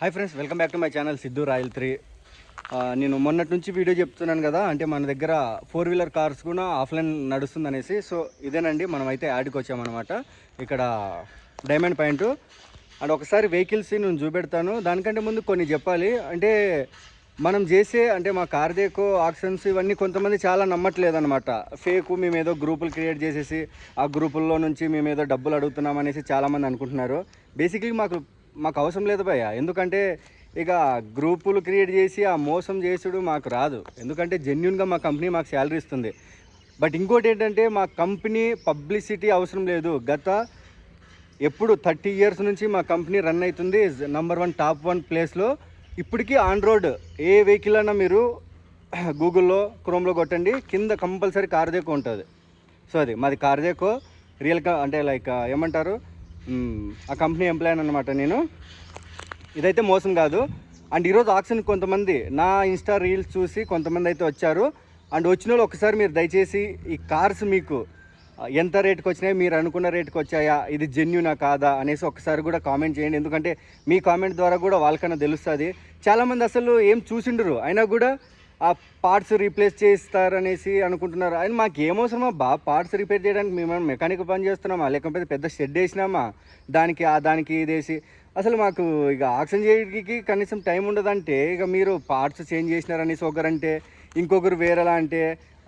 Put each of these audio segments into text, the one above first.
Hi friends welcome back to my channel Siddhu royal three నేను మొన్నటి నుంచి video చెప్తున్నాను కదా అంటే మన దగ్గర ఫోర్ వీలర్ కార్స్ కూడా ఆఫ్లైన్ నడుస్తుంది అనేసి సో ఇదేనండి మనం అయితే యాడ్కి వచ్చామన్నమాట. ఇక్కడ డైమండ్ పాయింట్ అండ్ ఒకసారి వెహికల్స్ నేను చూపెడతాను. దానికంటే ముందు కొన్ని చెప్పాలి. అంటే మనం చేసే అంటే మా కార్దేకో ఆక్షన్స్ ఇవన్నీ కొంతమంది చాలా నమ్మట్లేదు అనమాట ఫేక్ మేము ఏదో గ్రూపులు క్రియేట్ చేసేసి ఆ గ్రూపుల్లో నుంచి మేము ఏదో డబ్బులు అడుగుతున్నాం అనేసి చాలామంది అనుకుంటున్నారు. బేసిక్లీ మాకు మాకు అవసరం లేదు భయ్య. ఎందుకంటే ఇక గ్రూపులు క్రియేట్ చేసి ఆ మోసం చేసుడు మాకు రాదు. ఎందుకంటే జెన్యున్గా మా కంపెనీ మాకు శాలరీ ఇస్తుంది. బట్ ఇంకోటి ఏంటంటే మా కంపెనీ పబ్లిసిటీ అవసరం లేదు. గత ఎప్పుడు థర్టీ ఇయర్స్ నుంచి మా కంపెనీ రన్ అవుతుంది నంబర్ వన్ టాప్ వన్ ప్లేస్లో ఇప్పటికీ ఆన్ రోడ్ ఏ వెహికల్ అన్నా మీరు గూగుల్లో క్రోమ్లో కొట్టండి. కింద కంపల్సరీ కార్దేకో ఉంటుంది. సో అది మాది కార్దేకో రియల్ కా అంటే లైక్ ఏమంటారు? ఆ కంపెనీ ఎంప్లాయ్ అనమాట నేను. ఇదైతే మోసం కాదు. అండ్ ఈరోజు ఆక్షన్ కొంతమంది నా ఇన్స్టా రీల్స్ చూసి కొంతమంది అయితే వచ్చారు. అండ్ వచ్చిన వాళ్ళు ఒకసారి మీరు దయచేసి ఈ కార్స్ మీకు ఎంత రేట్కి వచ్చినాయి మీరు అనుకున్న రేట్కి వచ్చాయా ఇది జెన్యునా కాదా అనేసి ఒకసారి కూడా కామెంట్ చేయండి. ఎందుకంటే మీ కామెంట్ ద్వారా కూడా వాళ్ళకన్నా తెలుస్తుంది. చాలామంది అసలు ఏం చూసిండరు. అయినా కూడా ఆ పార్ట్స్ రీప్లేస్ చేస్తారనేసి అనుకుంటున్నారు. ఆయన మాకు ఏమవసరమా బా పార్ట్స్ రిపేర్ చేయడానికి మేము మెకానిక్ పని చేస్తున్నామా? లేకపోతే పెద్ద షెడ్ వేసినామా? దానికి ఆ దానికి ఇది వేసి. అసలు మాకు ఇక ఆక్సిజన్ చేయడానికి కనీసం టైం ఉండదంటే ఇక మీరు పార్ట్స్ చేంజ్ చేసినారనేసి ఒకరంటే ఇంకొకరు వేరేలా అంటే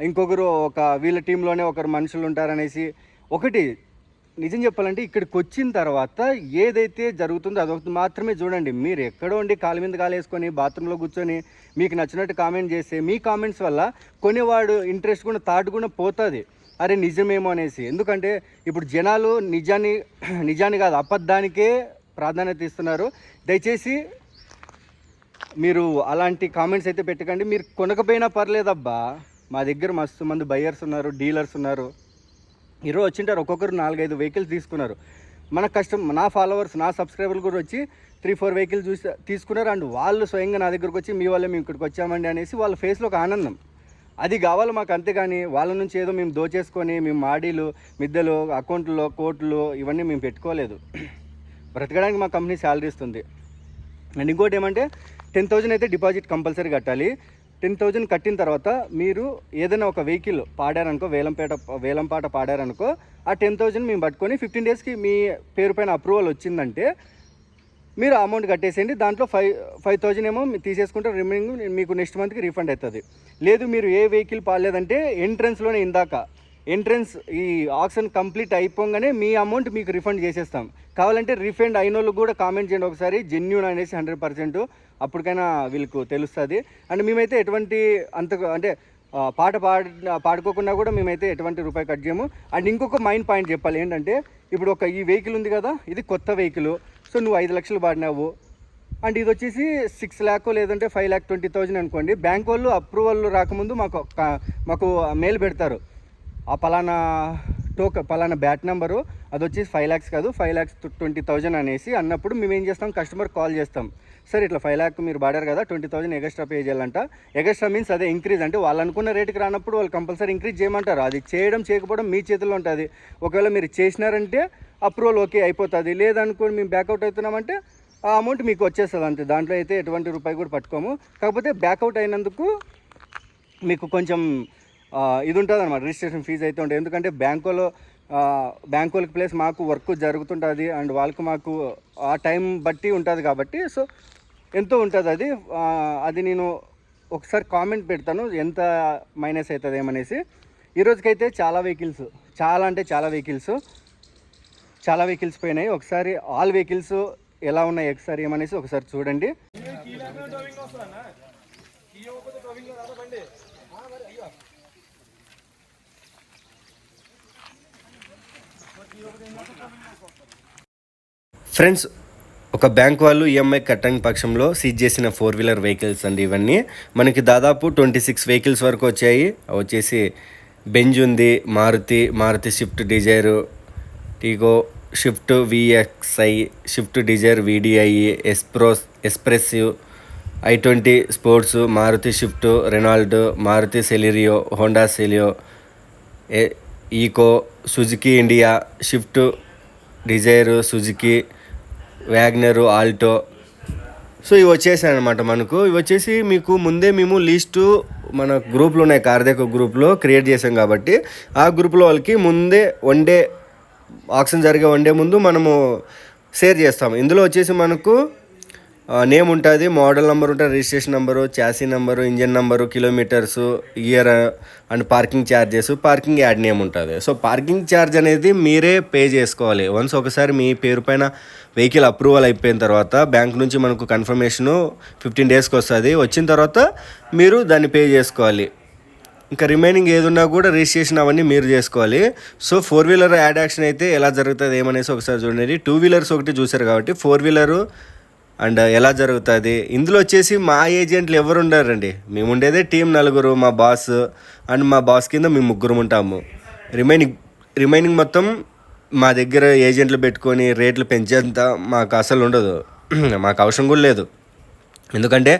ఇంకొకరు ఒక వీళ్ళ టీంలోనే ఒకరు మనుషులు ఉంటారనేసి ఒకటి నిజం చెప్పాలంటే ఇక్కడికి వచ్చిన తర్వాత ఏదైతే జరుగుతుందో అదొకటి మాత్రమే చూడండి. మీరు ఎక్కడో ఉండి కాలు మీద కాలు వేసుకొని బాత్రూంలో కూర్చొని మీకు నచ్చినట్టు కామెంట్ చేస్తే మీ కామెంట్స్ వల్ల కొనేవాడు ఇంట్రెస్ట్ కూడా థాట్ కూడా పోతుంది. అరే నిజమేమో అనేసి. ఎందుకంటే ఇప్పుడు జనాలు నిజాన్ని నిజాన్ని కాదు అబద్ధానికే ప్రాధాన్యత ఇస్తున్నారు. దయచేసి మీరు అలాంటి కామెంట్స్ అయితే పెట్టకండి. మీరు కొనకపోయినా పర్లేదబ్బా. మా దగ్గర మస్తు మంది బయ్యర్స్ ఉన్నారు డీలర్స్ ఉన్నారు. ఈరోజు వచ్చింటారు ఒక్కొక్కరు నాలుగైదు వెహికల్స్ తీసుకున్నారు. మన కష్టం నా ఫాలోవర్స్ నా సబ్స్క్రైబర్లు కూడా వచ్చి త్రీ ఫోర్ వెహికల్స్ చూసి తీసుకున్నారు అండ్ వాళ్ళు స్వయంగా నా దగ్గరకు వచ్చి మీ వల్ల మేము ఇక్కడికి వచ్చామండి అనేసి వాళ్ళ ఫేస్లో ఒక ఆనందం. అది కావాలి మాకు అంతేగాని వాళ్ళ నుంచి ఏదో మేము దోచేసుకొని మేము మాడీలు మిద్దెలు అకౌంట్లో కోట్లు ఇవన్నీ మేము పెట్టుకోలేదు. బ్రతకడానికి మా కంపెనీ శాలరీ ఇస్తుంది. అండ్ ఇంకోటి ఏమంటే టెన్ థౌజండ్ అయితే డిపాజిట్ కంపల్సరీ కట్టాలి. టెన్ థౌజండ్ కట్టిన తర్వాత మీరు ఏదైనా ఒక వెహికల్ పాడారనుకో వేలంపేట వేలంపాట పాడారనుకో ఆ టెన్ థౌజండ్ మేము పట్టుకొని ఫిఫ్టీన్ డేస్కి మీ పేరు పైన అప్రూవల్ వచ్చిందంటే మీరు అమౌంట్ కట్టేసేయండి. దాంట్లో ఫైవ్ ఫైవ్ థౌజండ్ ఏమో తీసేసుకుంటే రిమైనింగ్ మీకు నెక్స్ట్ మంత్కి రీఫండ్ అవుతుంది. లేదు మీరు ఏ వెహికల్ పాడలేదంటే ఎంట్రన్స్లోనే ఇందాక ఎంట్రన్స్ ఈ ఆక్షన్ కంప్లీట్ అయిపోగానే మీ అమౌంట్ మీకు రిఫండ్ చేసేస్తాం. కావాలంటే రిఫండ్ అయిన వాళ్ళు కూడా కామెంట్ చేయండి ఒకసారి. జెన్యున్ అనేసి హండ్రెడ్ పర్సెంట్ అప్పటికైనా వీళ్ళకు తెలుస్తుంది. అండ్ మేమైతే ఎటువంటి అంత అంటే పాట పాడ పాడుకోకుండా కూడా మేమైతే ఎటువంటి రూపాయి కట్ చేయము. అండ్ ఇంకొక మైండ్ పాయింట్ చెప్పాలి ఏంటంటే ఇప్పుడు ఒక ఈ వెహికల్ ఉంది కదా ఇది కొత్త వెహికల్ సో నువ్వు ఐదు లక్షలు పాడినావు. అండ్ ఇది వచ్చేసి సిక్స్ ల్యాక్ లేదంటే ఫైవ్ ల్యాక్ ట్వంటీ థౌజండ్ అనుకోండి. బ్యాంక్ వాళ్ళు అప్రూవల్ రాకముందు మాకు మాకు మెయిల్ పెడతారు. ఆ పలానా టోక పలానా బ్యాట్ నెంబరు అది వచ్చేసి ఫైవ్ ల్యాక్స్ కాదు ఫైవ్ ల్యాక్స్ ట్వంటీ థౌజండ్ అనేసి అన్నప్పుడు మేము ఏం చేస్తాం కస్టమర్ కాల్ చేస్తాం. సార్ ఇట్లా ఫైవ్ ల్యాక్ మీరు పడారు కదా ట్వంటీ థౌజండ్ ఎగస్ట్రా పే చేయాలంట. ఎగస్ట్రా మీన్స్ అదే ఇంక్రీజ్ అంటే వాళ్ళు అనుకున్న రేటుకి రానప్పుడు వాళ్ళు కంపల్సరీ ఇంక్రీజ్ చేయమంటారు. అది చేయడం చేయకపోవడం మీ చేతిలో ఉంటుంది. ఒకవేళ మీరు చేసినారంటే అప్రూవల్ ఓకే అయిపోతుంది. లేదనుకోని మేము బ్యాకౌట్ అవుతున్నామంటే ఆ అమౌంట్ మీకు వచ్చేస్తుంది అంతే. దాంట్లో అయితే ఎటువంటి రూపాయి కూడా పట్టుకోము. కాకపోతే బ్యాకౌట్ అయినందుకు మీకు కొంచెం ఇది ఉంటుంది అనమాట రిజిస్ట్రేషన్ ఫీజు అయితే ఉంటుంది. ఎందుకంటే బ్యాంకులో బ్యాంక్ వాళ్ళకి ప్లేస్ మాకు వర్క్ జరుగుతుంటుంది అండ్ వాళ్ళకు మాకు ఆ టైం బట్టి ఉంటుంది కాబట్టి సో ఎంతో ఉంటుంది అది. అది నేను ఒకసారి కామెంట్ పెడతాను ఎంత మైనస్ అవుతుంది ఏమనేసి. ఈరోజుకైతే చాలా వెహికల్స్ చాలా అంటే చాలా వెహికల్స్ చాలా వెహికల్స్ పోయినాయి. ఒకసారి ఆల్ వెహికల్స్ ఎలా ఉన్నాయి ఒకసారి ఏమనేసి ఒకసారి చూడండి. ఫ్రెండ్స్ ఒక బ్యాంక్ వాళ్ళు ఈఎంఐ కట్టని పక్షంలో సీజ్ చేసిన ఫోర్ వీలర్ వెహికల్స్ అండి ఇవన్నీ. మనకి దాదాపు ట్వంటీ సిక్స్ వెహికల్స్ వరకు వచ్చాయి. వచ్చేసి బెంజ్ ఉంది Maruti Maruti Swift Dzire Tiago Swift VXI Swift Dzire VDI ఎస్ప్రోస్ ఎస్ప్రెసివ్ I twenty sports Maruti Swift Renault Maruti Celerio Honda సెలియో A Eeco Suzuki India Swift Dzire Suzuki wagon R Alto. So ఇవి వచ్చేసాయి అనమాట మనకు. ఇవి వచ్చేసి మీకు ముందే మేము లిస్టు మన గ్రూప్లో ఉన్నాయి. కార్దేక గ్రూప్లో క్రియేట్ చేసాం కాబట్టి ఆ గ్రూప్లో వాళ్ళకి ముందే వన్ డే ఆక్షన్ జరిగే వన్ డే ముందు మనము షేర్ చేస్తాము ఇందులో వచ్చేసి మనకు నేమ్ ఉంటుంది మోడల్ నెంబర్ ఉంటుంది registration number chassis number engine number kilometres year and parking charges parking yard name ఉంటుంది. సో పార్కింగ్ ఛార్జ్ అనేది మీరే పే చేసుకోవాలి. వన్స్ ఒకసారి మీ పేరు పైన వెహికల్ అప్రూవల్ అయిపోయిన తర్వాత బ్యాంక్ నుంచి మనకు కన్ఫర్మేషను ఫిఫ్టీన్ డేస్కి వస్తుంది. వచ్చిన తర్వాత మీరు దాన్ని పే చేసుకోవాలి. ఇంకా రిమైనింగ్ ఏదున్నా కూడా రిజిస్ట్రేషన్ అవన్నీ మీరు చేసుకోవాలి. So four wheeler yard auction అయితే ఎలా జరుగుతుంది ఏమనేసి ఒకసారి చూడండి. టూ వీలర్స్ ఒకటి చూసారు కాబట్టి ఫోర్ వీలరు అండ్ ఎలా జరుగుతుంది? ఇందులో వచ్చేసి మా ఏజెంట్లు ఎవరు ఉండారండి మేము ఉండేదే టీం నలుగురు మా బాస్ అండ్ మా బాస్ కింద మేము ముగ్గురు ఉంటాము. రిమైనింగ్ రిమైనింగ్ మొత్తం మా దగ్గర ఏజెంట్లు పెట్టుకొని రేట్లు పెంచేంత మాకు అసలు ఉండదు. మాకు అవసరం కూడా లేదు. ఎందుకంటే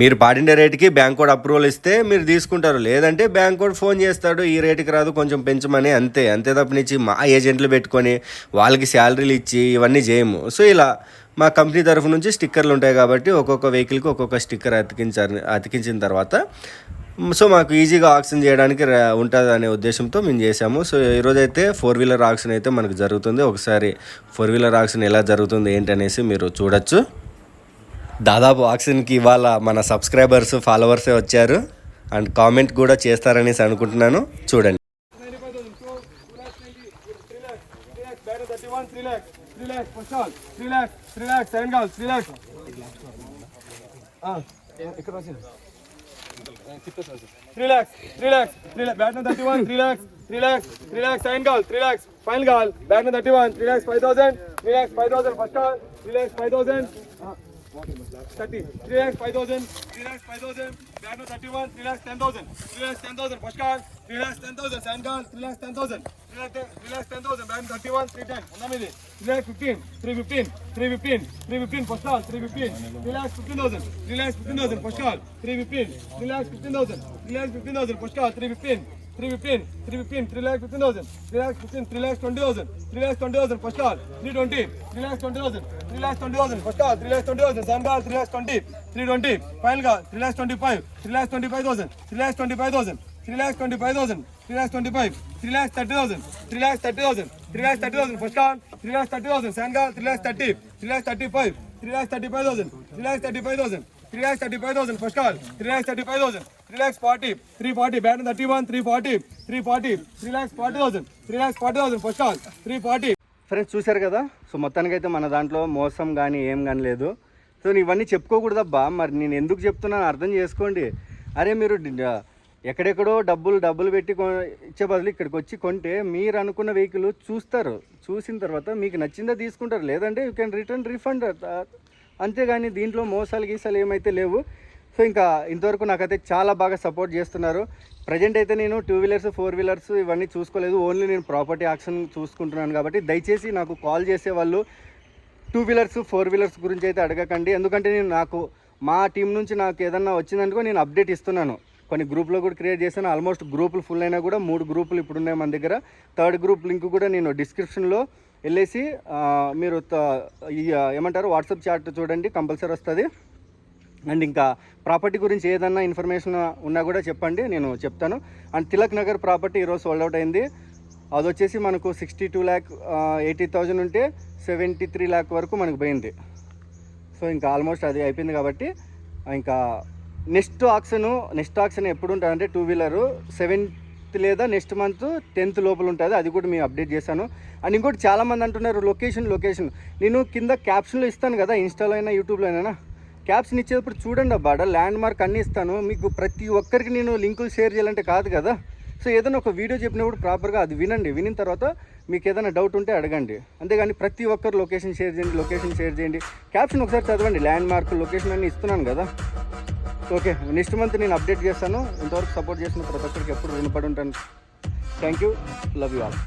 మీరు పాడిండే రేటుకి బ్యాంక్ కోడ్ అప్రూవల్ ఇస్తే మీరు తీసుకుంటారు. లేదంటే బ్యాంక్ కోడ్ ఫోన్ చేస్తాడు ఈ రేటుకి రాదు కొంచెం పెంచమని అంతే. అంతే తప్పనిచ్చి మా ఏజెంట్లు పెట్టుకొని వాళ్ళకి శాలరీలు ఇచ్చి ఇవన్నీ చేయము. సో ఇలా మా కంపెనీ తరఫు నుంచి స్టిక్కర్లు ఉంటాయి కాబట్టి ఒక్కొక్క వెహికల్కి ఒక్కొక్క స్టిక్కర్ అతికించారు అతికించిన తర్వాత సో మాకు ఈజీగా ఆక్షన్ చేయడానికి ఉంటుంది అనే ఉద్దేశంతో మేము చేసాము సో ఈరోజు అయితే ఫోర్ వీలర్ ఆక్షన్ అయితే మనకు జరుగుతుంది. ఒకసారి ఫోర్ వీలర్ ఆక్షన్ ఎలా జరుగుతుంది ఏంటనేసి మీరు చూడొచ్చు. దాదాపు ఆక్సిజన్కి ఇవాళ మన సబ్స్క్రైబర్స్ ఫాలోవర్సే వచ్చారు అండ్ కామెంట్ కూడా చేస్తారని అనుకుంటున్నాను చూడండి ఫైనల్ కావాలి bid thirty one three lakhs five thousand three lakhs five thousand first కావాలి three five thousand 30. 3 lakhs 5000, 3 lakhs 5000, 31, 3 lakhs 10,000, 3 lakhs 10,000, first call, 3 lakhs 10,000, second call, 3 lakhs 10,000, 3 lakhs 10,000, 31, 310, Undamidi, 3 lakhs 15, 315, 315, 315, first call, 315, 3 lakhs 15,000, 3 lakhs 15,000, first call, 315, 3 lakhs 15,000, 3 lakhs 15,000, first call, 315, three fifteen three fifteen three lakh fifteen thousand three lakh fifteen three lakhs twenty thousand three lakhs twenty thousand first call three twenty three lakhs twenty thousand three lakhs twenty thousand first call three lakhs twenty thousand second call three lakhs twenty three twenty ఫైనల్గా three lakhs twenty five three lakhs twenty five thousand three lakhs twenty five thousand three lakhs twenty five thousand three lakhs twenty five three lakhs thirty thousand three lakhs thirty thousand three lakhs thirty thousand first call three lakhs thirty thousand second call three lakhs thirty three lakhs thirty five three lakhs thirty five thousand three lakhs thirty five thousand lakhs 30, 3 lakhs 35, 3 lakhs 35,000, 3 lakhs 35,000, 3 lakhs 35,000, first call, 3 lakhs 35,000, 3 lakhs 40, 340, band 31, 340, 340, 3 lakhs 40,000, 3 lakhs 40,000, first call, 340. Friends చూశారు కదా? So మొత్తానికైతే మన దాంట్లో మోసం కానీ ఏం కానీ లేదు. సో నేను ఇవన్నీ చెప్పుకోకూడదబ్బా. మరి నేను ఎందుకు చెప్తున్నాను అర్థం చేసుకోండి. అరే మీరు ఎక్కడెక్కడో డబ్బులు డబ్బులు పెట్టి ఇచ్చే బదులు ఇక్కడికి వచ్చి కొంటే మీరు అనుకున్న వెహికల్ చూస్తారు. చూసిన తర్వాత మీకు నచ్చిందా తీసుకుంటారు. లేదంటే యూ కెన్ రిటర్న్ రీఫండ్ అంతేగాని దీంట్లో మోసాలు గీసాలు ఏమైతే లేవు. సో ఇంకా ఇంతవరకు నాకైతే చాలా బాగా సపోర్ట్ చేస్తున్నారు. ప్రజెంట్ అయితే నేను టూ వీలర్స్ ఫోర్ వీలర్స్ ఇవన్నీ చూసుకోలేదు. ఓన్లీ నేను ప్రాపర్టీ యాక్షన్ చూసుకుంటున్నాను కాబట్టి దయచేసి నాకు కాల్ చేసే వాళ్ళు టూ వీలర్స్ ఫోర్ వీలర్స్ గురించి అయితే అడగకండి. ఎందుకంటే నేను నాకు మా టీం నుంచి నాకు ఏదన్నా వచ్చిందనుకో నేను అప్డేట్ ఇస్తున్నాను. కొన్ని గ్రూప్లో కూడా క్రియేట్ చేశాను. ఆల్మోస్ట్ గ్రూపులు ఫుల్ అయినా కూడా మూడు గ్రూపులు ఇప్పుడున్నాయి మన దగ్గర. థర్డ్ గ్రూప్ లింక్ కూడా నేను డిస్క్రిప్షన్లో వెళ్ళేసి మీరు ఏమంటారు వాట్సాప్ చాట్ చూడండి కంపల్సరీ వస్తుంది. అండ్ ఇంకా ప్రాపర్టీ గురించి ఏదన్నా ఇన్ఫర్మేషన్ ఉన్నా కూడా చెప్పండి నేను చెప్తాను. అండ్ తిలక్ నగర్ ప్రాపర్టీ ఈరోజు సోల్డ్ అవుట్ అయింది. అది వచ్చేసి మనకు sixty two lakh eighty thousand ఉంటే సెవెంటీ త్రీ ల్యాక్ వరకు మనకు పోయింది. సో ఇంకా ఆల్మోస్ట్ అది అయిపోయింది కాబట్టి ఇంకా నెక్స్ట్ ఆక్షన్ నెక్స్ట్ ఆక్షన్ ఎప్పుడు ఉంటుంది అంటే టూ వీలరు సెవెన్ మంత్ లేదా నెక్స్ట్ మంత్ టెన్త్ లోపల ఉంటుంది అది కూడా మేము అప్డేట్ చేశాను. అండ్ ఇంకోటి చాలామంది అంటున్నారు లొకేషన్ లొకేషన్. నేను కింద క్యాప్షన్లో ఇస్తాను కదా ఇన్స్టాలో అయినా యూట్యూబ్లో అయినా క్యాప్షన్ ఇచ్చేటప్పుడు చూడండి అబ్బాడ ల్యాండ్ మార్క్ అన్నీ ఇస్తాను. మీకు ప్రతి ఒక్కరికి నేను లింకులు షేర్ చేయాలంటే కాదు కదా. సో ఏదైనా ఒక వీడియో చెప్పినప్పుడు ప్రాపర్గా అది వినండి. వినిన తర్వాత మీకు ఏదైనా డౌట్ ఉంటే అడగండి. అంతేగాని ప్రతి ఒక్కరు లొకేషన్ షేర్ చేయండి లొకేషన్ షేర్ చేయండి. క్యాప్షన్ ఒకసారి చదవండి ల్యాండ్ మార్క్ లొకేషన్ అన్ని ఇస్తున్నాను కదా. ఓకే నెక్స్ట్ మంత్ నేను అప్డేట్ చేస్తాను. ఇంతవరకు సపోర్ట్ చేసిన ప్రతి ఒక్కరికి ఎప్పుడు రుణపడి ఉంటాను. Thank you love you all